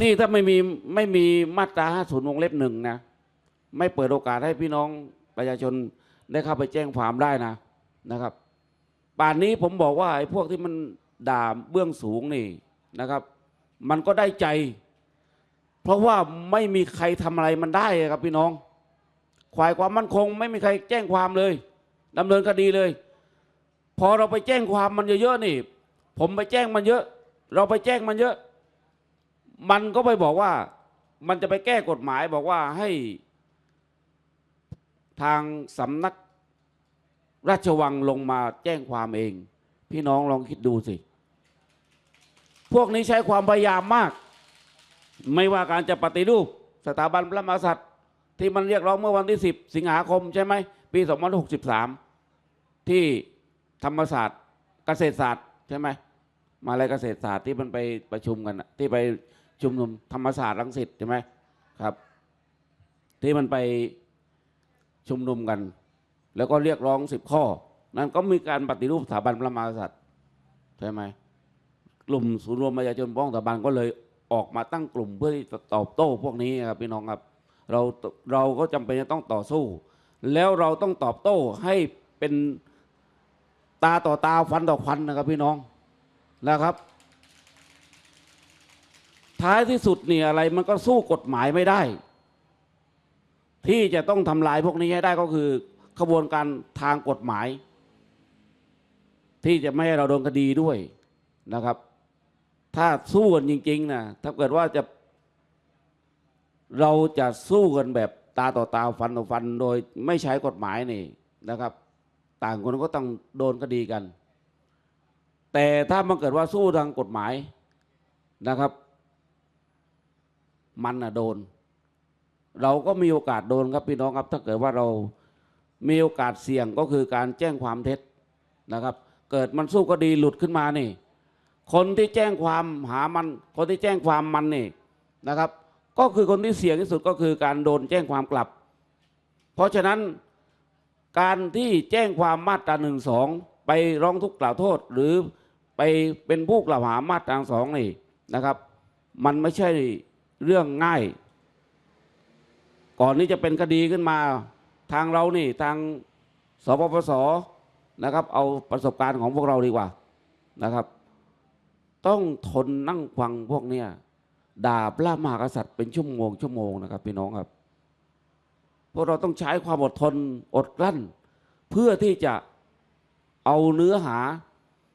นี่ถ้าไม่มีไม่มีมาตรา50วงเล็บหนึ่งนะ ไม่เปิดโอกาสให้พี่น้องประชาชนได้เข้าไปแจ้งความได้นะนะครับ ป่านนี้ผมบอกว่าไอ้พวกที่มันด่าเบื้องสูงนี่นะครับ มันก็ได้ใจ เพราะว่าไม่มีใครทำอะไรมันได้ครับพี่น้องควายความมั่นคง ไม่มีใครแจ้งความเลยดำเนินคดีเลย พอเราไปแจ้งความมันเยอะๆนี่ ผมไปแจ้งมันเยอะ เราไปแจ้งมันเยอะ มันก็ไปบอกว่า มันจะไปแก้กฎหมายบอกว่าให้ ทางสำนักราชวังลงมาแจ้งความเอง พี่น้องลองคิดดูสิ พวกนี้ใช้ความพยายามมาก ไม่ว่าการจะปฏิรูป สถาบันพระมหากษัตริย์ ที่มันเรียกร้องเมื่อวันที่ 10 สิงหาคมใช่ไหม ปี2563 ที่ธรรมศาสตร์ เกษตรศาสตร์ใช่ไหมมาอะไรเกษตรศาสตร์ที่มันไปประชุมกันที่ไป ชุมนุมธรรมศาสตร์รังสิตใช่ไหมครับ ที่มันไปชุมนุมกัน แล้วก็เรียกร้องสิบข้อ นั้นก็มีการปฏิรูปสถาบันพระมหากษัตริย์ใช่ไหมกลุ่มศูนย์รวมประชาชนป้องสถาบันก็เลยออกมาตั้งกลุ่มเพื่อที่จะตอบโต้พวกนี้ครับพี่น้องครับเราเราก็จำเป็นจะต้องต่อสู้ แล้วเราต้องตอบโต้ให้เป็นตาต่อตาฟันต่อฟันนะครับพี่น้องนะครับ ท้ายที่สุดเนี่ยอะไรมันก็สู้กฎหมายไม่ได้ ที่จะต้องทำลายพวกนี้ให้ได้ก็คือขบวนการทางกฎหมาย ที่จะไม่ให้เราโดนคดีด้วยนะครับ ถ้าสู้กันจริงๆนะถ้าเกิดว่าจะ เราจะสู้กันแบบตาต่อตาฟันต่อฟัน โดยไม่ใช้กฎหมายนี่นะครับ ต่างคนก็ต้องโดนคดีกัน แต่ถ้ามันเกิดว่าสู้ทางกฎหมายนะครับ มันน่ะโดน เราก็มีโอกาสโดนครับพี่น้องครับ ถ้าเกิดว่าเรามีโอกาสเสี่ยงก็คือการแจ้งความเท็จนะครับ เกิดมันสู้คดีหลุดขึ้นมานี่ คนที่แจ้งความหามัน คนที่แจ้งความมันนี่นะครับ ก็คือคนที่เสี่ยงที่สุดก็คือการโดนแจ้งความกลับ เพราะฉะนั้นการที่แจ้งความมาตราหนึ่งสองไปร้องทุกข์กล่าวโทษ หรือไปเป็นผู้กล่าวหามาตราสองนี่นะครับ มันไม่ใช่ เรื่องง่าย ก่อนที่จะเป็นคดีขึ้นมา ทางเรานี่ทางสปปสนะครับ เอาประสบการณ์ของพวกเราดีกว่านะครับ ต้องทนนั่งฟังพวกเนี้ยด่าพระมหากษัตริย์เป็นชั่วโมงชั่วโมงนะครับพี่น้องครับ พวกเราต้องใช้ความอดทนอดกลั้น เพื่อที่จะเอาเนื้อหา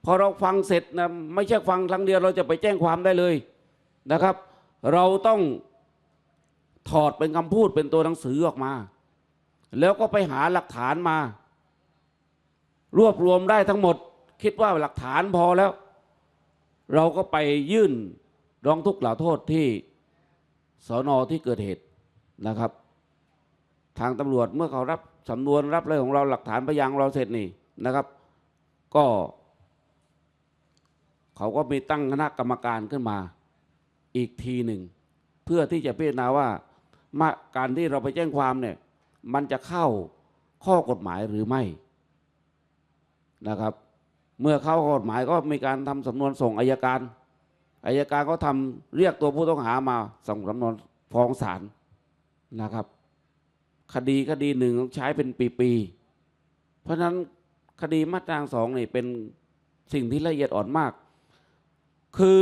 พอเราฟังเสร็จนะไม่ใช่ฟังครั้งเดียวเราจะไปแจ้งความได้เลยนะครับ เราต้องถอดเป็นคำพูดเป็นตัวหนังสือออกมา แล้วก็ไปหาหลักฐานมา รวบรวมได้ทั้งหมด คิดว่าหลักฐานพอแล้ว เราก็ไปยื่นร้องทุกข์กล่าวโทษที่สอนอที่เกิดเหตุนะครับ ทางตำรวจเมื่อเขารับสำนวนรับเรื่องของเราหลักฐานพยานของเราเสร็จนี่นะครับ ก็ เขาก็มีตั้งคณะกรรมการขึ้นมา อีกทีหนึ่ง เพื่อที่จะพิจารณาว่ามาการที่เราไปแจ้งความเนี่ยมันจะเข้าข้อกฎหมายหรือไม่นะครับ เมื่อเข้าข้อกฎหมายก็มีการทำสำนวนส่งอายการอายการก็ทำเรียกตัวผู้ต้องหามาส่งสำนวนฟ้องศาลนะครับ คดีคดีหนึ่งต้องใช้เป็นปีๆเพราะฉะนั้นคดีมาตราสองนี่เป็นสิ่งที่ละเอียดอ่อนมาก คือ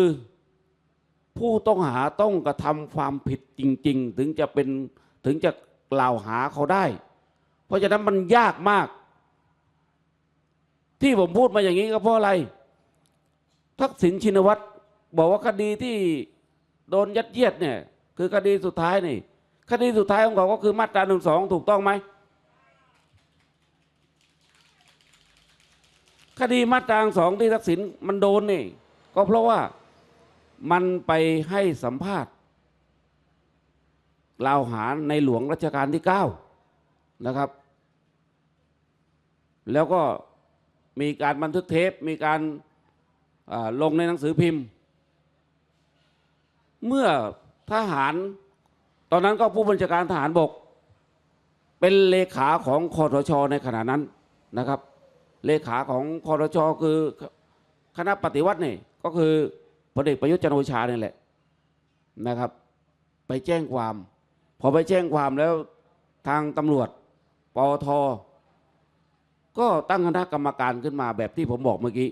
ผู้ต้องหาต้องกระทำความผิดจริง ๆ ถึงจะเป็นถึงจะกล่าวหาเขาได้ เพราะฉะนั้นมันยากมาก ที่ผมพูดมาอย่างนี้ก็เพราะอะไร ทักษิณชินวัตรบอกว่าคดีที่โดนยัดเยียดเนี่ย คือคดีสุดท้ายนี่คดีสุดท้ายของเขาก็คือมาตราหนึ่งสองถูกต้องไหมคดีมาตราสองที่ทักษิณมันโดนนี่ ก็เพราะว่า มันไปให้สัมภาษณ์กล่าวหาในหลวงรัชกาลที่เก้านะครับ แล้วก็มีการบันทึกเทป มีการลงในหนังสือพิมพ์ เมื่อทหาร ตอนนั้นก็ผู้บัญชาการทหารบก เป็นเลขาของคอทชในขณะนั้นนะครับ เลขาของคอทชคือคณะปฏิวัตินี่ก็คือ พลเอกประยุทธ์จันโอชาเนี่ยแหละนะครับ ไปแจ้งความ พอไปแจ้งความแล้วทางตำรวจปอทก็ตั้งคณะกรรมการขึ้นมาแบบที่ผมบอกเมื่อกี้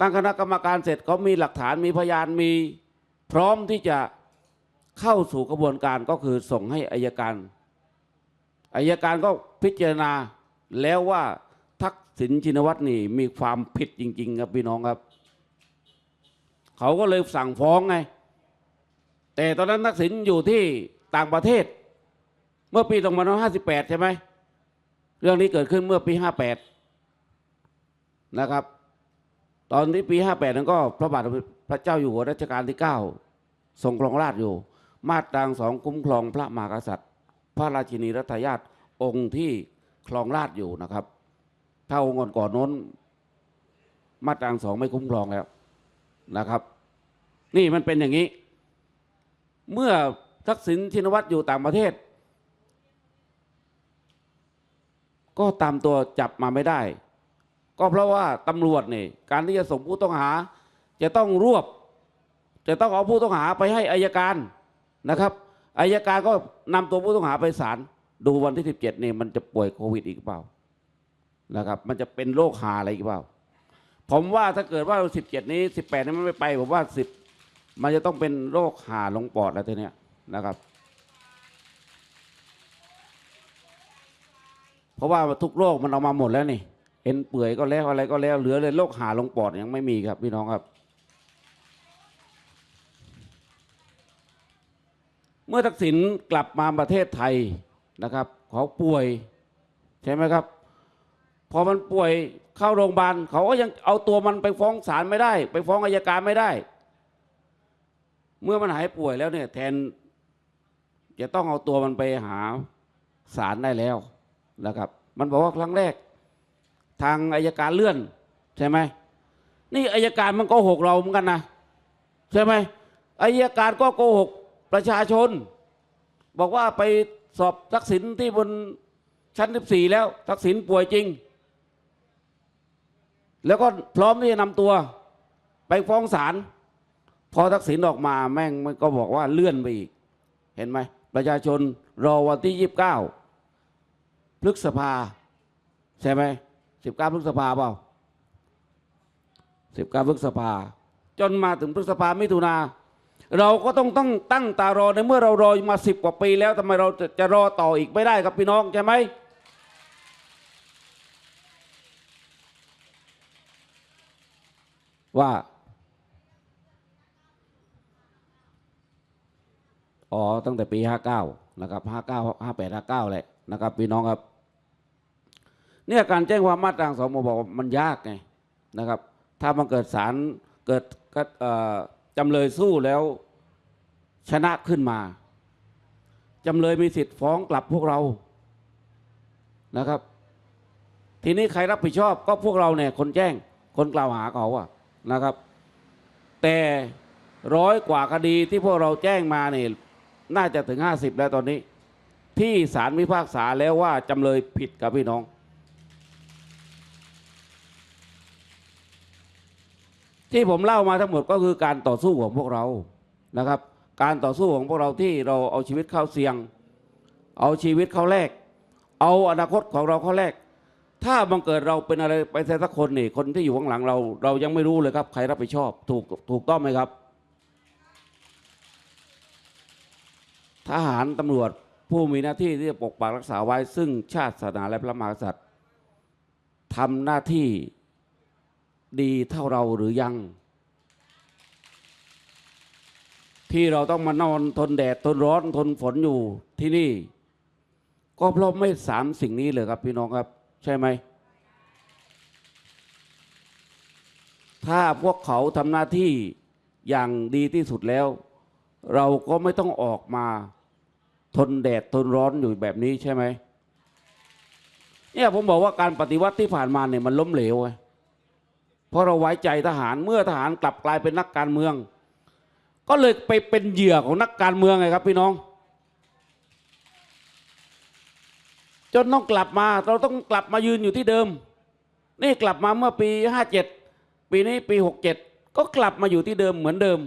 ตั้งคณะกรรมการเสร็จเขามีหลักฐานมีพยานมีพร้อมที่จะเข้าสู่กระบวนการก็คือส่งให้อายการอายการก็พิจารณาแล้วว่าทักษิณชินวัตรนี่มีความผิดจริง ๆ ครับพี่น้องครับ เขาก็เลยสั่งฟ้องไง แต่ตอนนั้นทักษิณอยู่ที่ต่างประเทศ เมื่อปี2558 ใช่ไหม เรื่องนี้เกิดขึ้นเมื่อปี 58 นะครับ ตอนที่ปี 58 นั้นก็พระบาทพระเจ้าอยู่หัวรัชกาลที่ 9 ทรงครองราชอยู่ มาตราสองคุ้มครองพระมหากษัตริย์ พระราชินีรัตยาตองค์ที่ครองราชอยู่นะครับ ถ้าองค์ก่อนๆโน้นมาตราสองไม่คุ้มครองแล้วนะครับ นี่มันเป็นอย่างนี้ เมื่อทักษิณชินวัตรอยู่ต่างประเทศ ก็ตามตัวจับมาไม่ได้ ก็เพราะว่าตำรวจเนี่ยการที่จะส่งผู้ต้องหา จะต้องรวบ จะต้องเอาผู้ต้องหาไปให้อายการนะครับอายการก็นำตัวผู้ต้องหาไปศาลดูวันที่ 17เนี่ยมันจะป่วยโควิดอีกเปล่านะครับ มันจะเป็นโรคหาอะไรอีกเปล่า ผมว่าถ้าเกิดว่า 17 นี้ 18 นี้มันไม่ไป ผมว่า 10 มันจะต้องเป็นโรคหาลงปอดแล้วทีเนี้ยนะครับ เพราะว่าทุกโรคมันเอามาหมดแล้วนี่เอ็นเปื่อยก็แล้วอะไรก็แล้วเหลือเลยโรคหาลงปอดยังไม่มีครับพี่น้องครับ เมื่อทักษิณกลับมาประเทศไทยนะครับเขาป่วยใช่ไหมครับ พอมันป่วยเข้าโรงพยาบาลเขาก็ยังเอาตัวมันไปฟ้องศาลไม่ได้ ไปฟ้องอายการไม่ได้ เมื่อมันหายป่วยแล้วเนี่ยแทนจะต้องเอาตัวมันไปหาศาลได้แล้วนะครับ มันบอกว่าครั้งแรก ทางอายการเลื่อน ใช่ไหมนี่อายการมันโกหกเราเหมือนกันนะใช่ไหมอายการก็โกหกประชาชน บอกว่าไปสอบทักษิณที่บนชั้น14แล้ว ทักษิณป่วยจริง แล้วก็พร้อมที่จะนำตัว ไปฟ้องศาล พอทักษิณออกมาแม่งมันก็บอกว่าเลื่อนไปอีก เห็นไหม ประชาชนรอวันที่29พฤษภา ใช่ไหม19พฤษภาเปล่า19พฤษภา จนมาถึงพฤษภามิถุนา เราก็ต้องต้องตั้งตารอในเมื่อเรารอมาสิบกว่าปีแล้วทำไมเราจะจะรอต่ออีกไม่ได้ครับพี่น้องใช่ไหมว่า อ๋อตั้งแต่ปี 59 นะครับ 59 58 59แหละนะครับพี่น้องครับ เนี่ยการแจ้งความมาตราสองมบอกมันยากไงนะครับ ถ้ามันเกิดสารเกิดก็จำเลยสู้แล้วชนะขึ้นมาจำเลยมีสิทธิ์ฟ้องกลับพวกเรานะครับ ทีนี้ใครรับผิดชอบก็พวกเราเนี่ยคนแจ้งคนกล่าวหาเขาอะนะครับ แต่ร้อยกว่าคดีที่พวกเราแจ้งมาเนี่ย น่าจะถึง 50 แล้วตอนนี้ ที่ศาลพิพากษาแล้วว่าจำเลยผิดกับพี่น้อง ที่ผมเล่ามาทั้งหมดก็คือการต่อสู้ของพวกเรานะครับ การต่อสู้ของพวกเราที่เราเอาชีวิตเข้าเสี่ยง เอาชีวิตเข้าแลกเอาอนาคตของเราเข้าแลกถ้าบังเกิดเราเป็นอะไรไปเสียสักคนนี่คนที่อยู่ข้างหลังเรา เรายังไม่รู้เลยครับ ใครรับผิดชอบถูกถูกต้องไหมครับ ทหารตำรวจผู้มีหน้าที่ที่จะปกปักรักษาไว้ ซึ่งชาติศาสนาและพระมหากษัตริย์ทำหน้าที่ดีเท่าเราหรือยัง ที่เราต้องมานอนทนแดดทนร้อนทนฝนอยู่ที่นี่ ก็เพราะไม่สามสิ่งนี้เลยครับพี่น้องครับ ใช่ไหม ถ้าพวกเขาทำหน้าที่อย่างดีที่สุดแล้ว เราก็ไม่ต้องออกมาทนแดดทนร้อนอยู่แบบนี้ใช่ไหมเนี่ยผมบอกว่าการปฏิวัติที่ผ่านมาเนี่ยมันล้มเหลวไงเพราะเราไว้ใจทหารเมื่อทหารกลับกลายเป็นนักการเมือง ก็เลยไปเป็นเหยื่อของนักการเมืองไงครับพี่น้อง จนต้องกลับมาเราต้องกลับมายืนอยู่ที่เดิม นี่กลับมาเมื่อปี 57 ปีนี้ปี 67 ก็กลับมาอยู่ที่เดิมเหมือนเดิม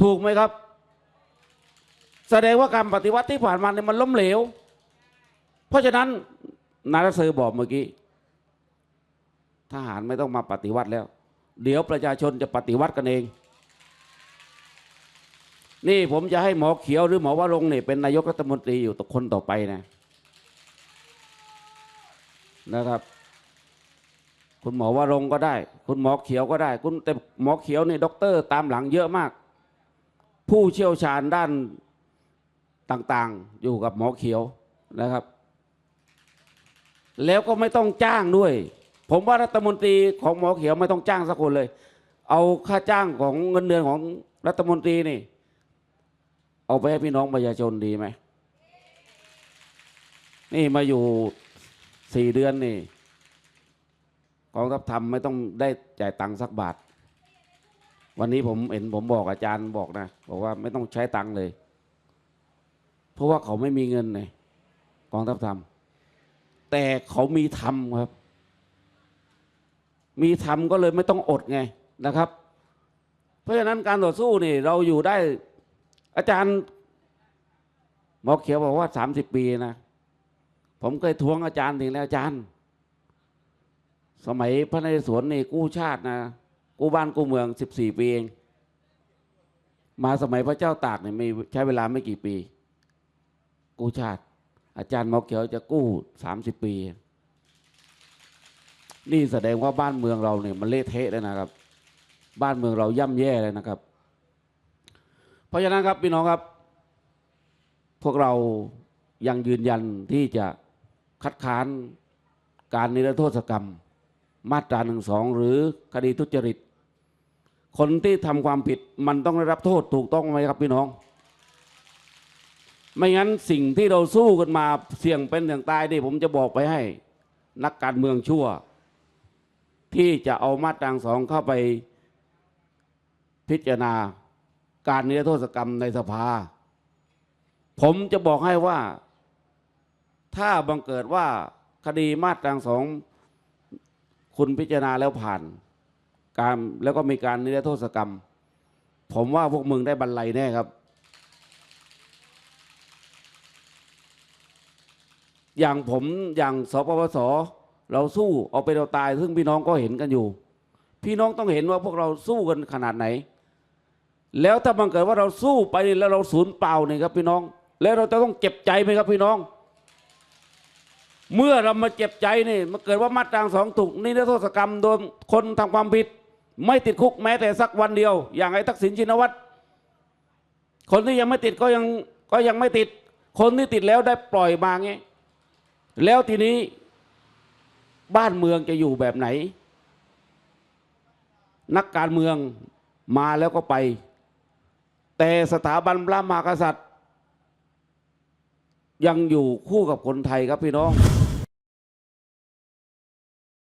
ถูกไหมครับ แสดงว่าการปฏิวัติที่ผ่านมาเนี่ยมันล้มเหลว เพราะฉะนั้นนายรัเซอร์บอกเมื่อกี้ ทหารไม่ต้องมาปฏิวัติแล้ว เดี๋ยวประชาชนจะปฏิวัติกันเอง นี่ผมจะให้หมอเขียวหรือหมอวรงเนี่ยเป็นนายกรัฐมนตรีอยู่ต่อคนต่อไปนะนะครับคุณหมอวรงก็ได้ คุณหมอเขียวก็ได้ คุณแต่หมอเขียวนี่ด็อกเตอร์ตามหลังเยอะมาก ผู้เชี่ยวชาญด้านต่างๆ อยู่กับหมอเขียวนะครับ แล้วก็ไม่ต้องจ้างด้วย ผมว่ารัฐมนตรีของหมอเขียวไม่ต้องจ้างสักคนเลย เอาค่าจ้างของเงินเดือนของรัฐมนตรีนี่ เอาไปให้พี่น้องประชาชนดีไหมนี่มาอยู่สี่เดือนนี่กองทัพทำไม่ต้องได้จ่ายตังค์สักบาท วันนี้ผมเห็นผมบอกอาจารย์บอกนะบอกว่าไม่ต้องใช้ตังค์เลย เพราะว่าเขาไม่มีเงินไงกองทัพทำแต่เขามีทำครับ มีทำก็เลยไม่ต้องอดไงนะครับ เพราะฉะนั้นการต่อสู้นี่ เราอยู่ได้ อาจารย์หมอเขียวบอกว่าสามสิบปีนะผมเคยทวงอาจารย์ถึงแล้วอาจารย์ สมัยพระนเรศวรนี่กู้ชาตินะ กู้บ้านกู้เมืองสิบสี่ปีเอง มาสมัยพระเจ้าตากเนี่ยไม่ใช้เวลาไม่กี่ปี กู้ชาติ อาจารย์มอเขียวจะกู้สามสิบปี นี่แสดงว่าบ้านเมืองเราเนี่ยมันเละเทะแล้วนะครับ บ้านเมืองเราย่ำแย่เลยนะครับ เพราะฉะนั้นครับพี่น้องครับ พวกเรายังยืนยันที่จะคัดค้านการนิรโทษกรรม มาตราหนึ่งสองหรือคดีทุจริต คนที่ทำความผิดมันต้องได้รับโทษถูกต้องไหมครับพี่น้อง ไม่งั้นสิ่งที่เราสู้กันมาเสี่ยงเป็นเสี่ยงตายนี่ผมจะบอกไปให้ นักการเมืองชั่ว ที่จะเอามาตราสองเข้าไปพิจารณาการนิรโทษกรรมในสภา ผมจะบอกให้ว่า ถ้าบังเกิดว่าคดีมาตราสองคุณพิจารณาแล้วผ่าน การแล้วก็มีการนิรโทษกรรม ผมว่าพวกมึงได้บรรลัยแน่ครับ อย่างผมอย่างสปปสเราสู้เอาไปเราตาย ซึ่งพี่น้องก็เห็นกันอยู่ พี่น้องต้องเห็นว่าพวกเราสู้กันขนาดไหน แล้วถ้าบังเกิดว่าเราสู้ไปแล้วเราสูญเปล่าเนี่ยครับพี่น้อง แล้วเราจะต้องเจ็บใจไหมครับพี่น้อง เมื่อเรามาเจ็บใจนี่มาเกิดว่ามาตราสองถูกนิรโทษกรรมโดนคนทำความผิด ไม่ติดคุกแม้แต่สักวันเดียว อย่างไอ้ทักษิณชินวัตรคนที่ยังไม่ติดก็ยังก็ยังไม่ติด คนที่ติดแล้วได้ปล่อยมาไงแล้วทีนี้บ้านเมืองจะอยู่แบบไหน นักการเมืองมาแล้วก็ไป แต่สถาบันพระมหากษัตริย์ ยังอยู่คู่กับคนไทยครับพี่น้อง